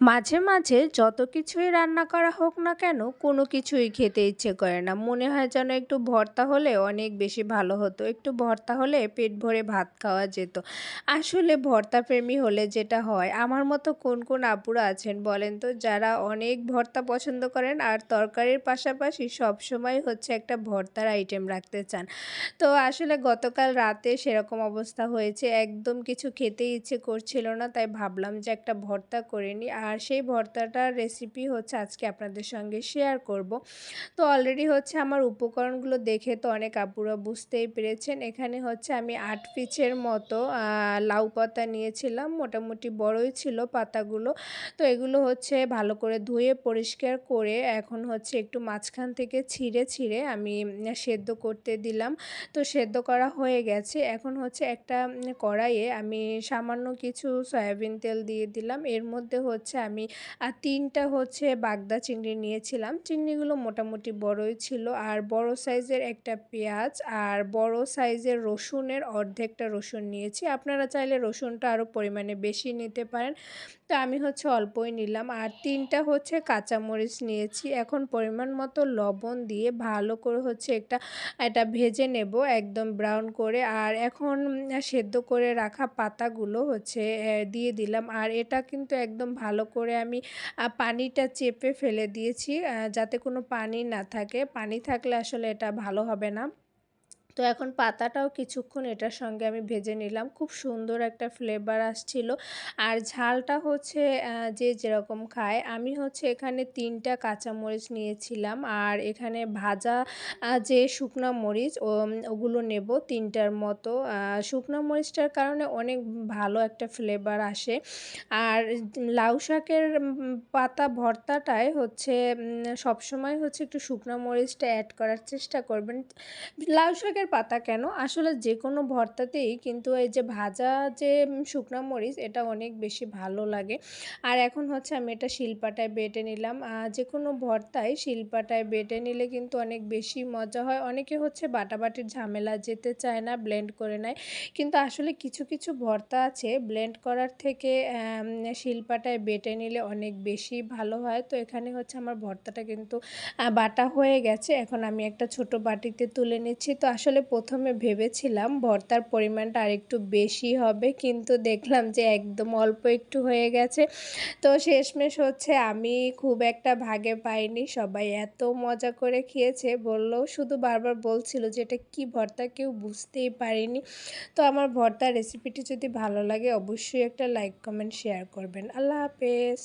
মাঝে মাঝে যত কিছুই রান্না করা হোক না কেন, কোনো কিছুই খেতে ইচ্ছে করে না। মনে হয় যেন একটু ভর্তা হলে অনেক বেশি ভালো হতো। একটু ভর্তা হলে পেট ভরে ভাত খাওয়া যেত। আসলে ভর্তা প্রেমী হলে যেটা হয়, আমার মতো কোন কোন আপুরা আছেন বলেন তো, যারা অনেক ভর্তা পছন্দ করেন আর তরকারির পাশাপাশি সব সময় হচ্ছে একটা ভর্তার আইটেম রাখতে চান। তো আসলে গতকাল রাতে সেরকম অবস্থা হয়েছে। একদম কিছু খেতে ইচ্ছে করছিল না, তাই ভাবলাম যে একটা ভর্তা করে নিই। আর সেই ভর্তাটার রেসিপি হচ্ছে আজকে আপনাদের সঙ্গে শেয়ার করব। তো অলরেডি হচ্ছে আমার উপকরণগুলো দেখে তো অনেক আপুরা বুঝতেই পেরেছেন। এখানে হচ্ছে আমি আট পিচের মতো লাউ পাতা নিয়েছিলাম। মোটামুটি বড়ই ছিল পাতাগুলো। তো এগুলো হচ্ছে ভালো করে ধুয়ে পরিষ্কার করে এখন হচ্ছে একটু মাঝখান থেকে ছিঁড়ে ছিঁড়ে আমি সেদ্ধ করতে দিলাম। তো সেদ্ধ করা হয়ে গেছে। এখন হচ্ছে একটা কড়াইয়ে আমি সামান্য কিছু সয়াবিন তেল দিয়ে দিলাম। এর মধ্যে হচ্ছে আমি, আর তিনটা হচ্ছে বাগদা চিংড়ি নিয়েছিলাম। চিংড়িগুলো মোটামুটি বড়ই ছিল, আর বড় সাইজের একটা পেঁয়াজ আর বড় সাইজের রসুনের অর্ধেকটা রসুন নিয়েছি। আপনারা চাইলে রসুনটা আরও পরিমাণে বেশি নিতে পারেন। তো আমি হচ্ছে অল্পই নিলাম। আর তিনটা হচ্ছে কাঁচামরিচ নিয়েছি। এখন পরিমাণ মতো লবণ দিয়ে ভালো করে হচ্ছে একটা, এটা ভেজে নেব একদম ব্রাউন করে। আর এখন সেদ্ধ করে রাখা পাতাগুলো হচ্ছে দিয়ে দিলাম। আর এটা কিন্তু একদম ভালো করে আমি পানিটা চেপে ফেলে দিয়েছি যাতে কোনো পানি না থাকে। পানি থাকলে আসলে এটা ভালো হবে না। তো এখন পাতাটাও কিছুক্ষণ এটার সঙ্গে আমি ভেজে নিলাম। খুব সুন্দর একটা ফ্লেভার আসছিল। আর ঝালটা হচ্ছে যে যেরকম খায়। আমি হচ্ছে এখানে তিনটা কাঁচামরিচ নিয়েছিলাম। আর এখানে ভাজা যে শুকনো মরিচ ওগুলো নেব তিনটার মতো। শুকনো মরিচটার কারণে অনেক ভালো একটা ফ্লেভার আসে। আর লাউ শাকের পাতা ভর্তাটায় হচ্ছে সবসময় হচ্ছে একটু শুকনো মরিচটা অ্যাড করার চেষ্টা করবেন। লাউ শাকের পাতা কেন? আসলে যে কোনো ভর্তাতেই কিন্তু এই যে ভাজা যে শুকনো মরিচ, এটা অনেক বেশি ভালো লাগে। আর এখন হচ্ছে আমি এটা শিলপাটায় বেটে নিলাম। যে কোনো ভর্তায় শিলপাটায় বেটে নিলে কিন্তু অনেক বেশি মজা হয়। অনেকে হচ্ছে বাটাবাটির ঝামেলা যেতে চায় না, ব্লেন্ড করে নেয়। কিন্তু আসলে কিছু কিছু ভর্তা আছে, ব্লেন্ড করার থেকে শিলপাটায় বেটে নিলে অনেক বেশি ভালো হয়। তো এখানে হচ্ছে আমার ভর্তাটা কিন্তু বাটা হয়ে গেছে। এখন আমি একটা ছোট বাটিতে তুলে নিচ্ছি। তো আসলে প্রথমে ভেবেছিলাম ভর্তার পরিমাণটা আরেকটু বেশি হবে, কিন্তু দেখলাম যে একদম অল্প একটু হয়ে গেছে। তো শেষমেশ হচ্ছে আমি খুব একটা ভাগে পাইনি, সবাই এত মজা করে খেয়েছে, বলল শুধু বারবার বলছিল যে এটা কী ভর্তা কেউ বুঝতেই পারিনি। তো আমার ভর্তার রেসিপিটি যদি ভালো লাগে অবশ্যই একটা লাইক কমেন্ট শেয়ার করবেন। আল্লাহ হাফেজ।